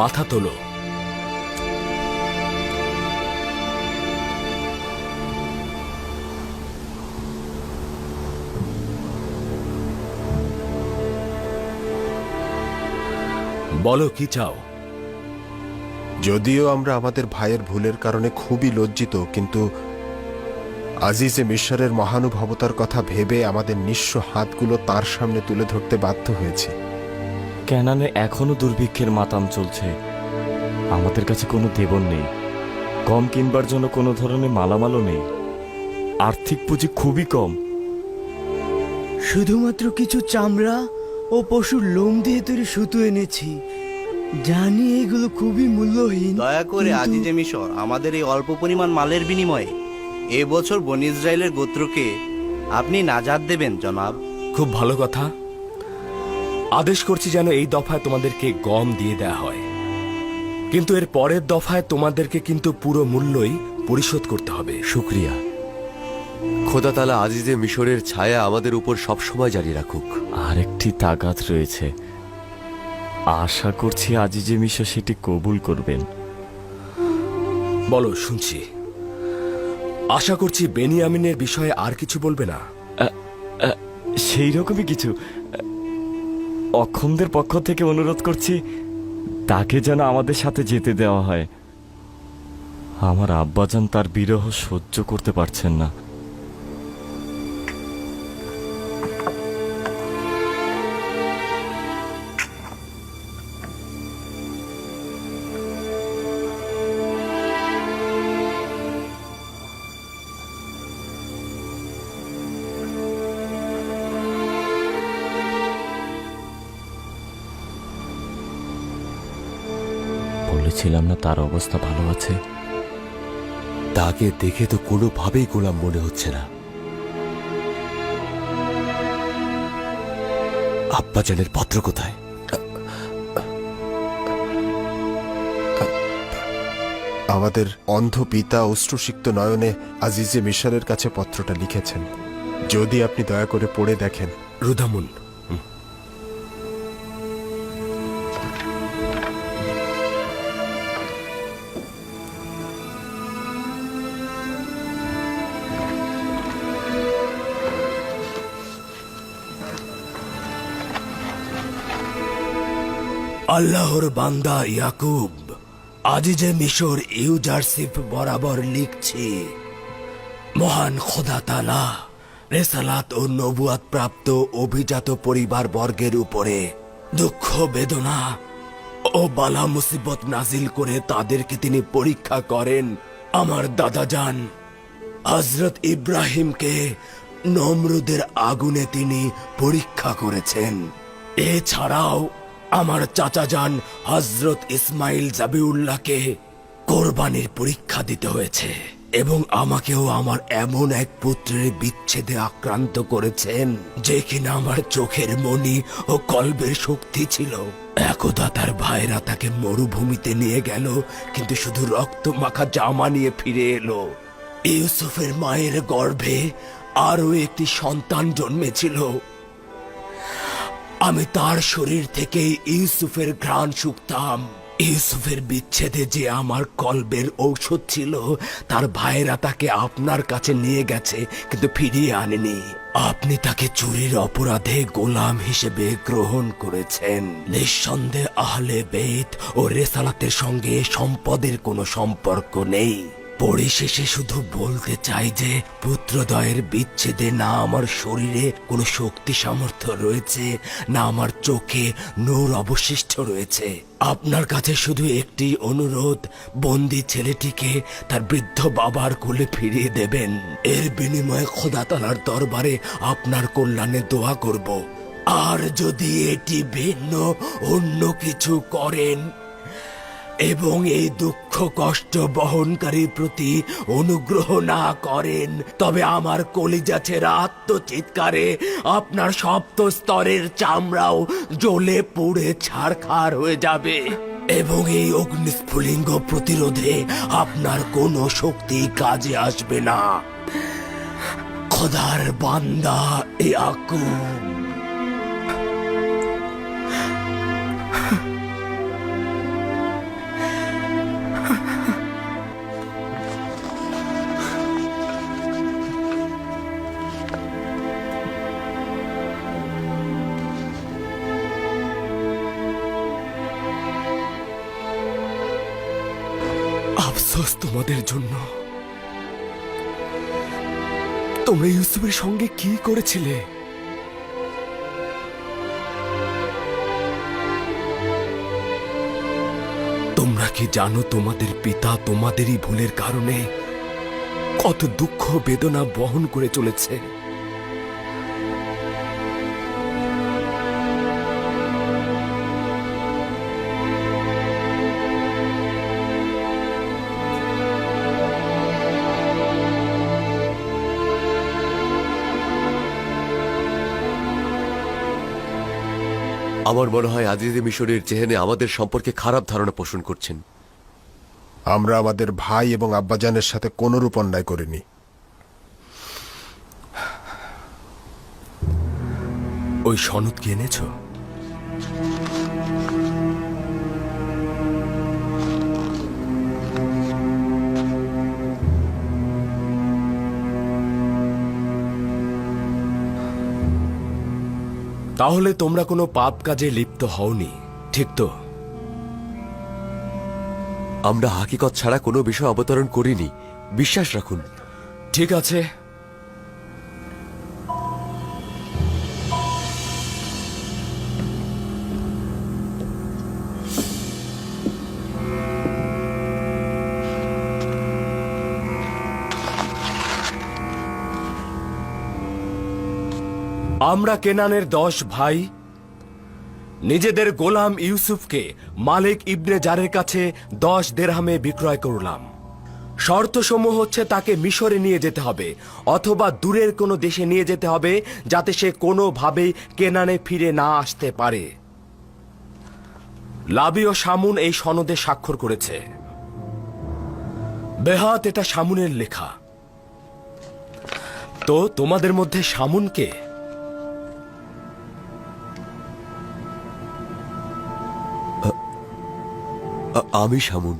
মাথা তোলো। বলো, কি চাও? যদিও আমরা আমাদের ভাইয়ের ভুলের কারণে খুবই লজ্জিত, কিন্তু আজিজে মিশরের মহানুভবতার কথা ভেবে আমাদের নিঃস্ব হাতগুলো তার সামনে তুলে ধরতে বাধ্য হয়েছে। ক্যানানে এখনও দুর্ভিক্ষের মাতাম চলছে। আমাদের কাছে কোনো দেবন নেই। কম কিনবার জন্য কোনো ধরনের মালামালও নেই। আর্থিক পুঁজি খুবই কম। শুধুমাত্র কিছু চামড়া ও পশুর লোম দিয়ে তৈরি সুতো এনেছি। জানি এগুলো খুবই মূল্যহীন দয়া করে আজিজে মিশর আমাদের এই অল্প পরিমাণ মালের বিনিময়ে এবছর বন ইসরায়েলের গোত্রকে আপনি নাজাদ দেবেন জনাব। খুব ভালো কথা। আদেশ করছি যেন এই দফায় তোমাদেরকে গম দিয়ে দেয়া হয়। কিন্তু এর পরের দফায় তোমাদেরকে কিন্তু পুরো মূল্যই পরিশোধ করতে হবে। শুক্রিয়া। খোদা তালা আজিজে মিশরের ছায়া আমাদের উপর সবসময় জারি রাখুক। আরেকটি তাগাত রয়েছে। আশা করছি আজিজে মিশা সেটি কবুল করবেন। বলো শুনছি। আশা করছি বেনিয়ামিনের বিষয়ে আর কিছু বলবে না। সেই রকমই কিছু। অক্ষমদের পক্ষ থেকে অনুরোধ করছি, তাকে যেন আমাদের সাথে যেতে দেওয়া হয়। আমার আব্বাজান তার বিরহ সহ্য করতে পারছেন না। বলেছিলাম না তার অবস্থা ভালো আছে। তাকে দেখে তো কোনোভাবেই গোলাম মনে হচ্ছে না। আব্বাজানের পত্র কোথায়? আমাদের অন্ধ পিতা অশ্রুসিক্ত নয়নে আজিজে মিশরের কাছে পত্রটা লিখেছেন। যদি আপনি দয়া করে পড়ে দেখেন। রুদামুন আল্লাহর বান্দা ইয়াকুব আজিজে মিশর ইউজারশিপ বরাবর লিখছি, মহান খোদা তালা রেসালাত ও নবুয়াত প্রাপ্ত অভিজাত পরিবার বর্গের উপরে দুঃখ, বেদনা ও বালা মুসিবত নাজিল করে তাদেরকে তিনি পরীক্ষা করেন, আমার দাদা যান হজরত ইব্রাহিমকে নমরুদের আগুনে তিনি পরীক্ষা করেছেন। এছাড়াও আমার চাচা যান হজরত ইসমাইল জাবিউল্লাহকে কোরবানির পরীক্ষা দিতে হয়েছে এবং আমাকেও আমার এমন এক পুত্রের বিচ্ছেদে আক্রান্ত করেছেন যে কিনা আমার চোখের মনি ও কল্পের শক্তি ছিল। একদা তার ভাইরা তাকে মরুভূমিতে নিয়ে গেল, কিন্তু শুধু রক্ত মাখা জামা নিয়ে ফিরে এলো। ইউসুফের মায়ের গর্ভে আরও একটি সন্তান জন্মেছিল। আমি তার শরীর থেকে ইউসুফের ঘ্রাণ শুকতাম। ইউসুফের বিচ্ছেদে যে আমার কলবের ঔষধ ছিল, তার ভাইরা তাকে আপনার কাছে নিয়ে গেছে, কিন্তু ফিরিয়ে আনেনি। আপনি তাকে চুরির অপরাধে গোলাম হিসেবে গ্রহণ করেছেন। নিঃসন্দেহে আহলে বেত ও রেসালাতের সঙ্গে সম্পদের কোনো সম্পর্ক নেই। পরিশেষে শুধু বলতে চাই যে পুত্রদয়ের বিচ্ছেদে না আমার শরীরে কোনো শক্তি সামর্থ্য রয়েছে, না আমার চোখে নূর অবশিষ্ট রয়েছে। আপনার কাছে শুধু একটি অনুরোধ, বন্দি ছেলেটিকে তার বৃদ্ধ বাবার কোলে ফিরিয়ে দেবেন। এর বিনিময়ে খোদা তালার দরবারে আপনার কল্যাণে দোয়া করব। আর যদি এটি ভিন্ন, অন্য কিছু করেন এবং এই দুঃখ কষ্ট বহনকারীর প্রতি অনুগ্রহ না করেন, তবে আমার কলিজা ছেড়া আত্মচিৎকারে আপনার সপ্ত স্তরের চামড়াও জ্বলে পুড়ে ছাড়খার হয়ে যাবে। এবং এই অগ্নিস্ফুলিঙ্গ প্রতিরোধে আপনার কোনো শক্তি কাজে আসবে না। খোদার বান্দা ইয়াকুব আফসোস তোমাদের জন্য। তোমরা ইউসুফের সঙ্গে কি করেছিলে? তোমরা কি জানো তোমাদের পিতা তোমাদেরই ভুলের কারণে কত দুঃখ বেদনা বহন করে চলেছে? আমার মনে হয় আজিজে মিশরের চেহেনে আমাদের সম্পর্কে খারাপ ধারণা পোষণ করছেন। আমরা আমাদের ভাই এবং আব্বাজানের সাথে কোনরূপ অন্যায় করিনি। ওই সনদ কি এনেছো? তাহলে তোমরা কোনো পাপ কাজে লিপ্ত হওনি ঠিক তো? আমরা হাকিকত ছাড়া কোনো বিষয় অবতরণ করিনি। বিশ্বাস রাখুন। ঠিক আছে। আমরা কেনানের দশ ভাই, নিজেদের গোলাম ইউসুফকে মালিক ইবনে জারের কাছে দশ দেরহামে বিক্রয় করলাম। শর্তসমূহ হচ্ছে তাকে মিশরে নিয়ে যেতে হবে, অথবা দূরের কোনো দেশে নিয়ে যেতে হবে, যাতে সে কোনোভাবেই কেনানে ফিরে না আসতে পারে। লাবি ও শামুন এই সনদে স্বাক্ষর করেছে। বেহাত এটা শামুনের লেখা। তো তোমাদের মধ্যে শামুনকে আ- আমি সামুন